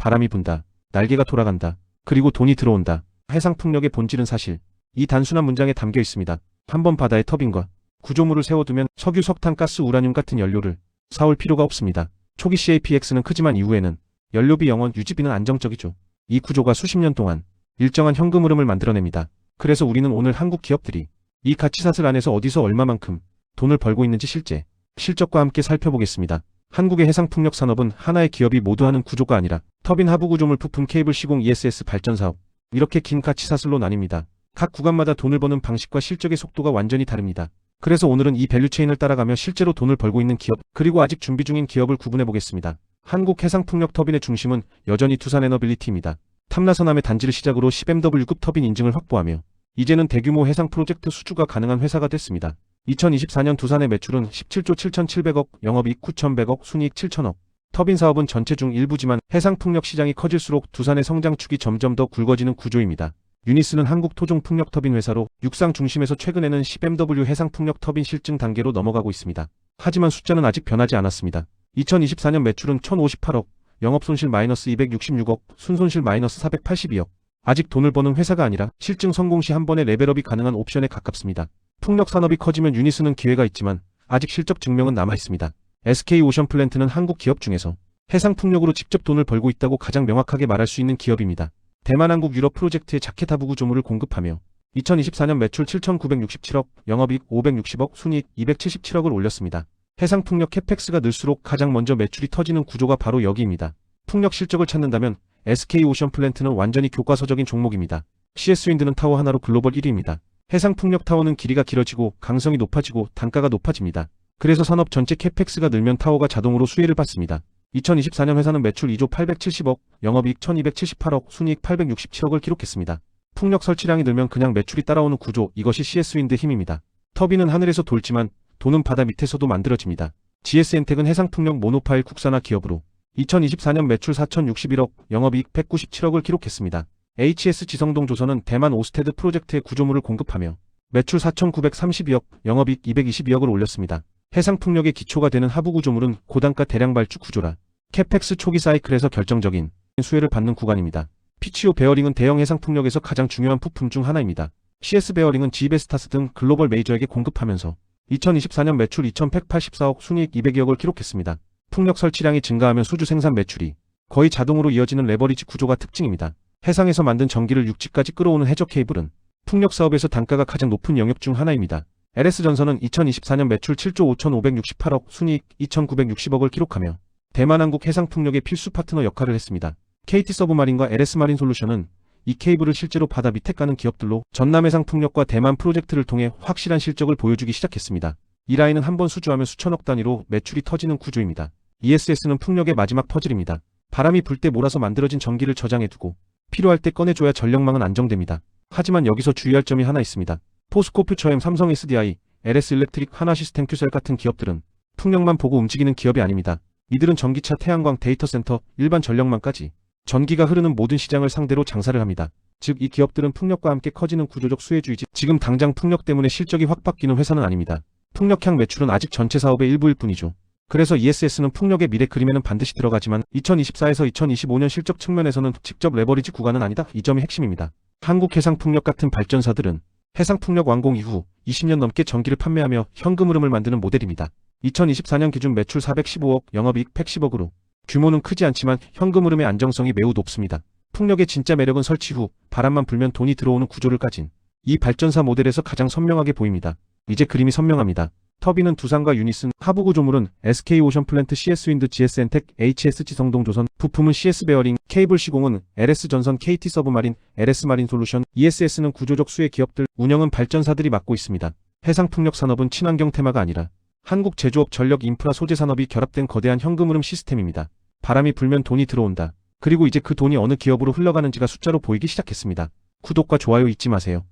바람이 분다. 날개가 돌아간다. 그리고 돈이 들어온다. 해상풍력의 본질은 사실 이 단순한 문장에 담겨 있습니다. 한 번 바다에 터빈과 구조물을 세워두면 석유, 석탄, 가스, 우라늄 같은 연료를 사올 필요가 없습니다. 초기 CAPX는 크지만 이후에는 연료비 영원, 유지비는 안정적이죠. 이 구조가 수십 년 동안 일정한 현금 흐름을 만들어냅니다. 그래서 우리는 오늘 한국 기업들이 이 가치사슬 안에서 어디서 얼마만큼 돈을 벌고 있는지 실제 실적과 함께 살펴보겠습니다. 한국의 해상풍력 산업은 하나의 기업이 모두 하는 구조가 아니라 터빈 하부 구조물 부품 케이블 시공 ESS 발전 사업 이렇게 긴 가치사슬로 나뉩니다. 각 구간마다 돈을 버는 방식과 실적의 속도가 완전히 다릅니다. 그래서 오늘은 이 밸류체인을 따라가며 실제로 돈을 벌고 있는 기업 그리고 아직 준비 중인 기업을 구분해 보겠습니다. 한국 해상풍력 터빈의 중심은 여전히 투산에너빌리티입니다. 탐나선함의 단지를 시작으로 10MW급 터빈 인증을 확보하며 이제는 대규모 해상 프로젝트 수주가 가능한 회사가 됐습니다. 2024년 두산의 매출은 17조 7,700억, 영업이익 9,100억, 순이익 7,000억. 터빈 사업은 전체 중 일부지만 해상풍력 시장이 커질수록 두산의 성장축이 점점 더 굵어지는 구조입니다. 유니스는 한국 토종 풍력 터빈 회사로 육상 중심에서 최근에는 10MW 해상 풍력 터빈 실증 단계로 넘어가고 있습니다. 하지만 숫자는 아직 변하지 않았습니다. 2024년 매출은 1,058억, 영업 손실 마이너스 266억, 순손실 마이너스 482억. 아직 돈을 버는 회사가 아니라 실증 성공 시 한 번에 레벨업이 가능한 옵션에 가깝습니다. 풍력 산업이 커지면 유니스는 기회가 있지만 아직 실적 증명은 남아 있습니다. SK 오션 플랜트는 한국 기업 중에서 해상 풍력으로 직접 돈을 벌고 있다고 가장 명확하게 말할 수 있는 기업입니다. 대만 한국 유럽 프로젝트의 자켓 하부 구 조물을 공급하며 2024년 매출 7,967억, 영업이익 560억, 순이익 277억을 올렸습니다. 해상 풍력 캐펙스가 늘수록 가장 먼저 매출이 터지는 구조가 바로 여기입니다. 풍력 실적을 찾는다면 SK 오션 플랜트는 완전히 교과서적인 종목입니다. CS 윈드는 타워 하나로 글로벌 1위입니다. 해상 풍력 타워는 길이가 길어지고 강성이 높아지고 단가가 높아집니다. 그래서 산업 전체 캐펙스가 늘면 타워가 자동으로 수혜를 받습니다. 2024년 회사는 매출 2조 870억, 영업이익 1278억, 순이익 867억을 기록했습니다. 풍력 설치량이 늘면 그냥 매출이 따라오는 구조, 이것이 CS윈드의 힘입니다. 터빈은 하늘에서 돌지만 돈은 바다 밑에서도 만들어집니다. GS엔텍은 해상풍력 모노파일 국산화 기업으로 2024년 매출 4,061억, 영업이익 197억을 기록했습니다. HS 지성동 조선은 대만 오스테드 프로젝트의 구조물을 공급하며 매출 4,932억, 영업이익 222억을 올렸습니다. 해상풍력의 기초가 되는 하부 구조물은 고단가 대량 발주 구조라 캐펙스 초기 사이클에서 결정적인 수혜를 받는 구간입니다. 피치오 베어링은 대형 해상풍력에서 가장 중요한 부품 중 하나입니다. CS 베어링은 지베스타스 등 글로벌 메이저에게 공급하면서 2024년 매출 2,184억, 순이익 200여억을 기록했습니다. 풍력 설치량이 증가하면 수주 생산 매출이 거의 자동으로 이어지는 레버리지 구조가 특징입니다. 해상에서 만든 전기를 육지까지 끌어오는 해저 케이블은 풍력 사업에서 단가가 가장 높은 영역 중 하나입니다. LS전선은 2024년 매출 7조 5,568억, 순이익 2,960억을 기록하며 대만 한국 해상풍력의 필수 파트너 역할을 했습니다. KT 서브마린과 LS마린 솔루션은 이 케이블을 실제로 바다 밑에 까는 기업들로 전남 해상 풍력과 대만 프로젝트를 통해 확실한 실적을 보여주기 시작했습니다. 이 라인은 한 번 수주하면 수천억 단위로 매출이 터지는 구조입니다. ESS는 풍력의 마지막 퍼즐입니다. 바람이 불 때 몰아서 만들어진 전기를 저장해두고 필요할 때 꺼내줘야 전력망은 안정됩니다. 하지만 여기서 주의할 점이 하나 있습니다. 포스코 퓨처엠 삼성 SDI, LS 일렉트릭 하나 시스템 큐셀 같은 기업들은 풍력만 보고 움직이는 기업이 아닙니다. 이들은 전기차 태양광 데이터 센터, 일반 전력망까지 전기가 흐르는 모든 시장을 상대로 장사를 합니다. 즉 이 기업들은 풍력과 함께 커지는 구조적 수혜주의지 지금 당장 풍력 때문에 실적이 확 바뀌는 회사는 아닙니다. 풍력향 매출은 아직 전체 사업의 일부일 뿐이죠. 그래서 ESS는 풍력의 미래 그림에는 반드시 들어가지만 2024에서 2025년 실적 측면에서는 직접 레버리지 구간은 아니다. 이 점이 핵심입니다. 한국 해상풍력 같은 발전사들은 해상풍력 완공 이후 20년 넘게 전기를 판매하며 현금 흐름을 만드는 모델입니다. 2024년 기준 매출 415억, 영업이익 110억으로 규모는 크지 않지만 현금 흐름의 안정성이 매우 높습니다. 풍력의 진짜 매력은 설치 후 바람만 불면 돈이 들어오는 구조를 가진 이 발전사 모델에서 가장 선명하게 보입니다. 이제 그림이 선명합니다. 터빈은 두산과 유니슨, 하부 구조물은 SK 오션 플랜트 CS 윈드 GS 엔텍 HS 지성동 조선, 부품은 CS 베어링, 케이블 시공은 LS 전선 KT 서브마린, LS 마린 솔루션, ESS는 구조적 수혜 기업들, 운영은 발전사들이 맡고 있습니다. 해상 풍력 산업은 친환경 테마가 아니라 한국 제조업 전력 인프라 소재 산업이 결합된 거대한 현금 흐름 시스템입니다. 바람이 불면 돈이 들어온다. 그리고 이제 그 돈이 어느 기업으로 흘러가는지가 숫자로 보이기 시작했습니다. 구독과 좋아요 잊지 마세요.